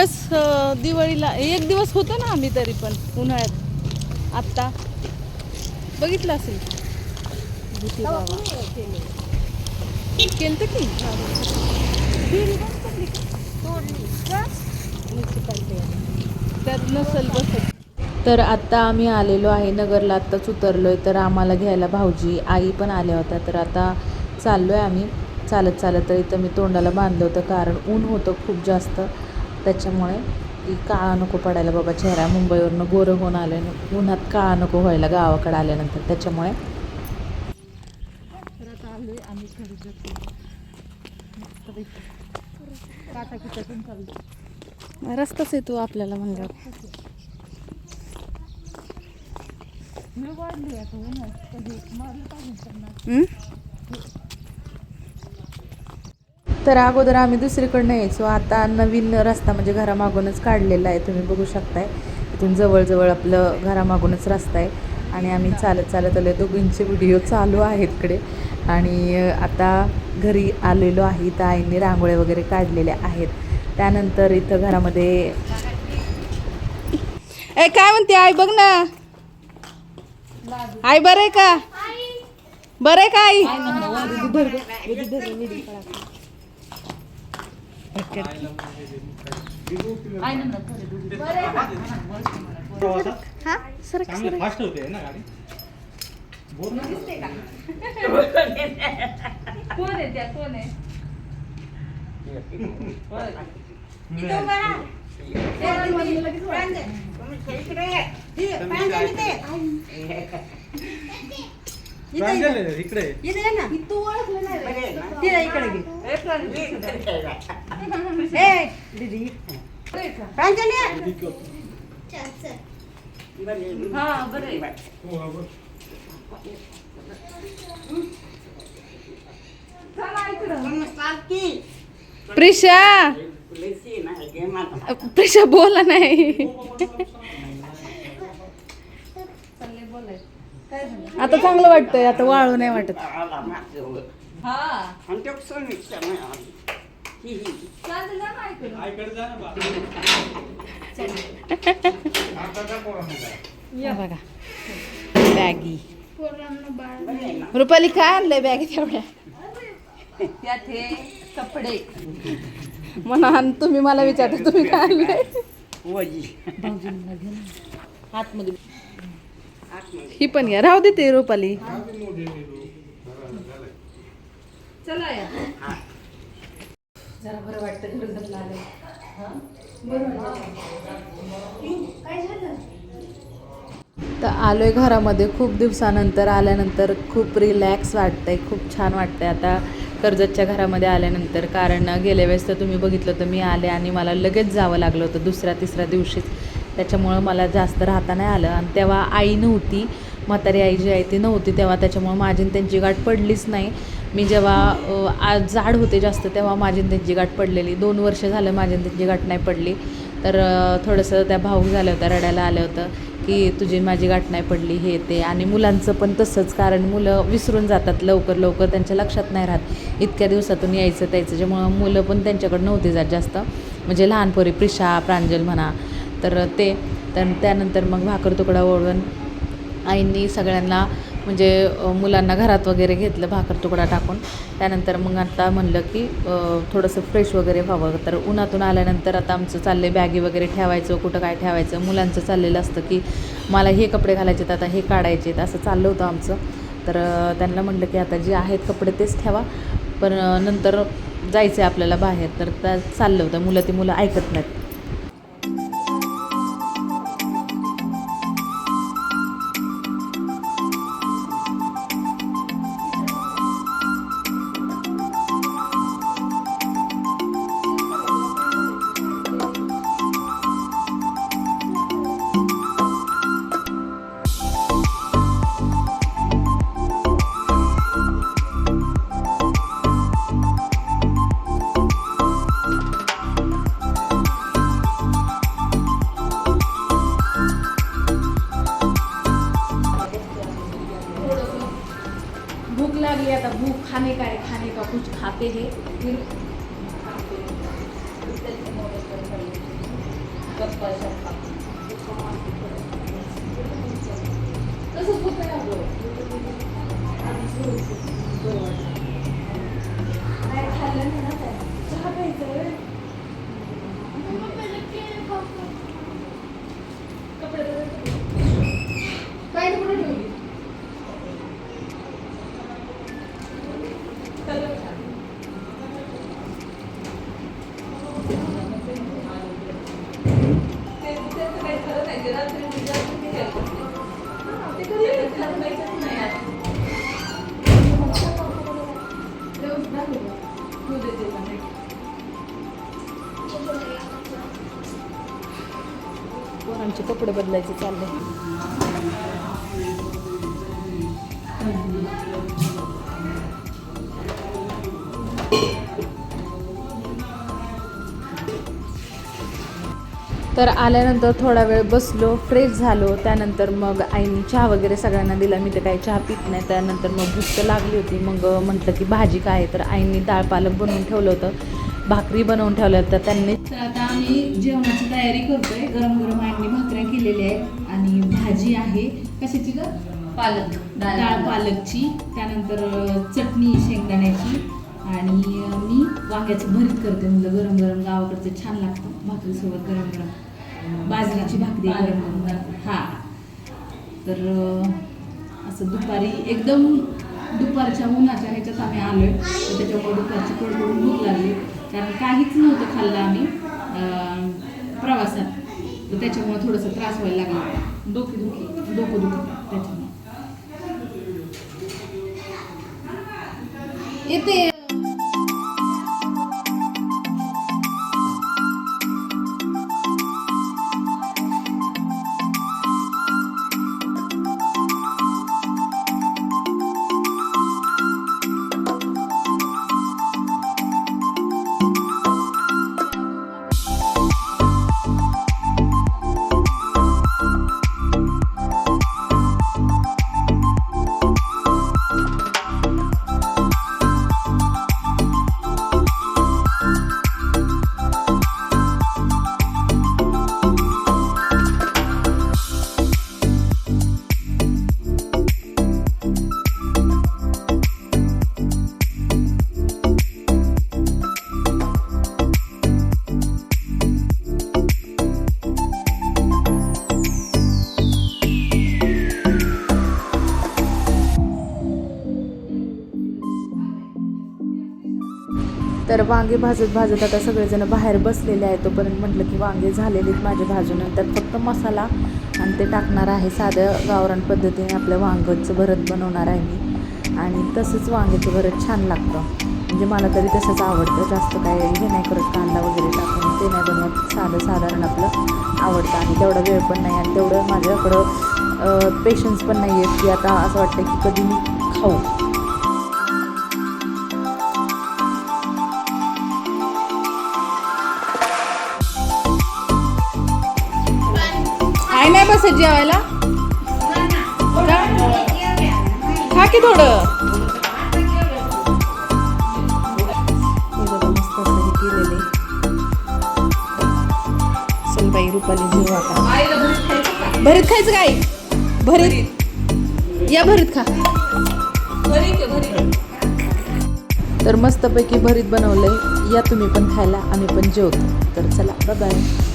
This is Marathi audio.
वेळेस दिवाळीला एक दिवस होतो ना आम्ही तरी पण उन्हाळ्यात. आत्ता. बघितलं असेल. केलं बाबा. की? त्यात नसल बसत. तर आत्ता आम्ही आलेलो आहे नगरला आत्ताच उतरलो आहे तर आम्हाला घ्यायला भाऊजी आई पण आल्या होत्या. तर आता चाललो आहे आम्ही. चालत चालत तर इथं मी तोंडाला बांधलं होतं कारण ऊन होतं खूप जास्त. त्याच्यामुळे की काळा नको पडायला बाबा चेहरा मुंबईवरनं गोरं होऊन आलं उन्हात काळा नको व्हायला गावाकडे आल्यानंतर. त्याच्यामुळे रस्ताच येतो आपल्याला म्हणल्यावर. हम्म? तर अगोदर आम्ही दुसरीकडनं यायचो. आता नवीन रस्ता म्हणजे घरामागूनच काढलेला आहे. तुम्ही बघू शकताय. इथून जवळजवळ आपलं घरामागूनच रस्ता आहे. आणि आम्ही चालत चालत आलो दोघींचे व्हिडिओ चालू आहेत इकडे. आणि आता घरी आलेलो आहे. इथं आईने रांगोळ्या वगैरे काढलेल्या आहेत. त्यानंतर इथं घरामध्ये ए काय म्हणते आई? बघ ना. आई बरं आहे का? बरं आहे का आई? हा? सर चांगलं फास्ट होते ना गाडी? बोल ना. कोण आहे त्या? कोण आहे? प्रांजल आहे, इकडे. प्रिशा. प्रिशा बोला नाही. आता चांगलं वाटतंय आता वाळू नाही वाटत. बघा. बॅगी. रुपाली काय आणलंय बॅगी तेवढ्या? त्यात हे कपडे. म्हणा तुम्ही मला विचारता तुम्ही काय आणलंय? आतमध्ये. ही पण या राहू दे ते रुपाली. चला या. जरा बरं वाटतं घरला आलं तर आलोय घरामध्ये खूप दिवसानंतर आल्यानंतर खूप रिलॅक्स वाटतंय खूप छान वाटतंय. आता कर्जतच्या घरामध्ये आल्यानंतर कारण गेल्या वेळेस तर तुम्ही बघितलं तर मी आले आणि मला लगेच जावं लागलं होतं दुसऱ्या तिसऱ्या दिवशीच. त्याच्यामुळं मला जास्त राहता नाही आलं. आणि तेव्हा आई नव्हती म्हातारी आई जी आहे ती नव्हती तेव्हा त्याच्यामुळं माझी त्यांची गाठ पडलीच नाही. मी जेव्हा आज जाड होते जास्त तेव्हा माझी त्यांची गाठ पडलेली. दोन वर्ष झालं माझी त्यांची गाठ नाही पडली. तर थोडंसं त्या भाऊक झाल्या होत्या रडायला आलं होतं की तुझी माझी गाठ नाही पडली हे ते. आणि मुलांचं पण तसंच कारण मुलं विसरून जातात लवकर लवकर त्यांच्या लक्षात नाही राहत. इतक्या दिवसातून यायचं त्यायचं ज्यामुळं मुलं पण त्यांच्याकडं नव्हती जात जास्त. म्हणजे लहानपोरी प्रिशा प्रांजल म्हणा तर ते. तर त्यानंतर मग भाकर तुकडा ओढून आईंनी सगळ्यांना म्हणजे मुलांना घरात वगैरे घेतलं भाकर तुकडा टाकून. त्यानंतर मग आता म्हणलं की थोडंसं फ्रेश वगैरे व्हावं. तर उन्हातून आल्यानंतर आता आमचं चाललं बॅगी वगैरे ठेवायचं कुठं काय ठेवायचं. मुलांचं चाललेलं असतं की मला हे कपडे घालायचे आहेत, आता हे काढायचे आहेत, असं चाललं होतं आमचं. तर त्यांना म्हटलं की आता जे आहेत कपडे तेच ठेवा. पण नंतर जायचं आहे आपल्याला बाहेर. तर त्या चाललं होतं. मुलं ती मुलं ऐकत नाहीत. खाने का है खाने का कुछ खाते हैं फिर तसं तसंच होतं पोरांचे कपडे बदलायचे चालले. तर आल्यानंतर थोडा वेळ बसलो फ्रेश झालो. त्यानंतर मग आईने चहा वगैरे सगळ्यांना दिला. मी तर काही चहा पित नाही. त्यानंतर मग भूक तर लागली होती. मग म्हटलं की भाजी काय? आहे तर आईने डाळ पालक बनवून ठेवलं होतं. भाकरी बनवून ठेवल्या होत्या. त्यांनी तर आता आम्ही जेवणाची तयारी करतोय. गरम गरम आईने भाकऱ्या केलेल्या आहेत. आणि भाजी आहे. कशाची ग? पालक. डाळ पालकची. त्यानंतर चटणी शेंगदाण्याची. आणि मी वांग्याचं भरीत करते म्हणजे गरम गरम गावाकडचं छान लागतं. भाकरीसोबत गरम गरम बाजरीची भाकरी आहे हा. तर असं दुपारी एकदम दुपारच्या उन्हाच्या ह्याच्यात आम्ही आलोय. तर त्याच्यामुळे दुपारची कडकडून भूक लागली. कारण काहीच नव्हतं खाल्लं आम्ही प्रवासात. तर त्याच्यामुळे थोडंसं त्रास व्हायला लागला. डोके दुखी डोकं दुखी त्याच्यामुळे. येते. तर वांगे भाजत भाजत आता सगळेजण बाहेर बसलेले आहेत. तोपर्यंत म्हटलं की वांगे झालेले आहेत माझे भाजून फक्त मसाला आणि ते टाकणार आहे साधं गावरान पद्धतीने आपल्या वांगचं भरत बनवणार आहे मी. आणि तसंच वांग्याचं भरत छान लागतं. म्हणजे मला तरी तसंच आवडतं. जास्त काय हे नाही करत कांदा वगैरे टाकून ते नाही बनवत. साधं साधारण आपलं आवडतं आणि तेवढा वेळ पण नाही आणि तेवढं माझ्याकडं पेशन्स पण नाही आहेत की आता असं वाटतं की कधी मी खाऊ. बसत जेवायला? खा की थोडं. चल बाई रुपाली जेव आता. भरीत खायचं काय भरीत. या भरीत खा. तर मस्तपैकी भरीत बनवलंय. या तुम्ही पण खायला आम्ही पण जेवतो तर चला बाय